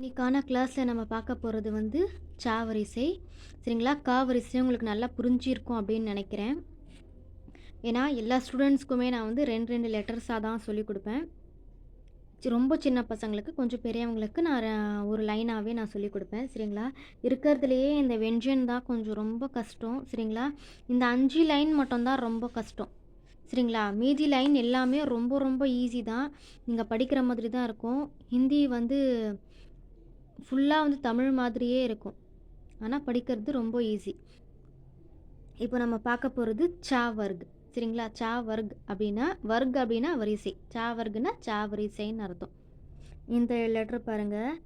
இன்றைக்கான கிளாஸில் நம்ம பார்க்க போகிறது வந்து சா வரிசை சரிங்களா? கா வரிசை உங்களுக்கு நல்லா புரிஞ்சிருக்கும் அப்படின்னு நினைக்கிறேன். ஏன்னா எல்லா ஸ்டூடெண்ட்ஸ்க்குமே நான் வந்து ரெண்டு ரெண்டு லெட்டர்ஸாக தான் சொல்லிக் கொடுப்பேன். ரொம்ப சின்ன பசங்களுக்கு கொஞ்சம் பெரியவங்களுக்கு நான் ஒரு லைனாகவே நான் சொல்லிக் கொடுப்பேன். சரிங்களா? இருக்கிறதுலையே இந்த வெஞ்சன் தான் கொஞ்சம் ரொம்ப கஷ்டம். சரிங்களா? இந்த அஞ்சு லைன் மட்டும்தான் ரொம்ப கஷ்டம். சரிங்களா? மீதி லைன் எல்லாமே ரொம்ப ரொம்ப ஈஸி தான். நீங்கள் படிக்கிற மாதிரி தான் இருக்கும். ஹிந்தி வந்து ஃபுல்லாக வந்து தமிழ் மாதிரியே இருக்கும். ஆனால் படிக்கிறது ரொம்ப ஈஸி இப்போ நம்ம பார்க்க போகிறது சா வர்க் சரிங்களா? சா வர்க் அப்படின்னா வர்க் அப்படின்னா வரிசை. சா வர்க்னா சா வரிசைன்னு அர்த்தம். இந்த லெட்டர் பாருங்கள்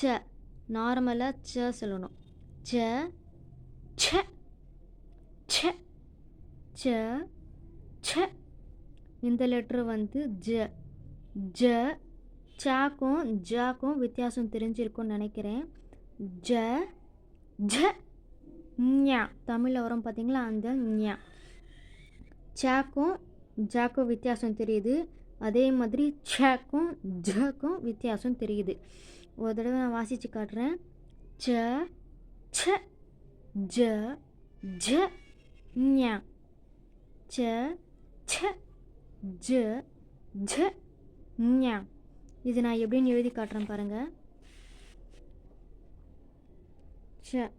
ச நார்மலாக ச சொல்லணும். ச ச ச ச ச. இந்த லெட்ரு வந்து ஜ ஜ சாக்கும் ஜாக்கும் வித்தியாசம் தெரிஞ்சிருக்கும்னு நினைக்கிறேன். ஜ ஜ ஞா. தமிழில் வரும் பார்த்தீங்களா அந்த ஞா. சாக்கும் ஜாக்கும் வித்தியாசம் தெரியுது. அதே மாதிரி சாக்கும் ஜக்கும் வித்தியாசம் தெரியுது. ஒரு தடவை நான் வாசித்து காட்டுறேன். ச ச ஜ ஜ ஞா. ச ச ஜ ஜ ஞா. இது நான் எப்படின்னு எழுதி காட்டுறேன் பாருங்க. ச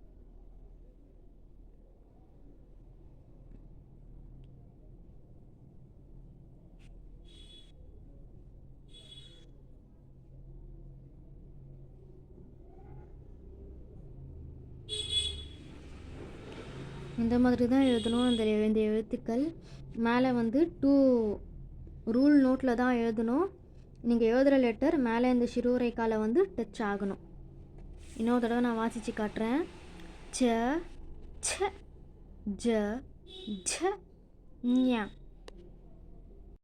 இந்த மாதிரி தான் எழுதணும் இந்த இந்த எழுத்துக்கள். மேலே வந்து டூ ரூல் நோட்டில் தான் எழுதணும். நீங்கள் எழுதுகிற லெட்டர் மேலே இந்த சிறுவரைக்கால வந்து டச் ஆகணும். இன்னொரு தடவை நான் வாசித்து காட்டுறேன். ச ச ஜ ஜ ஞ.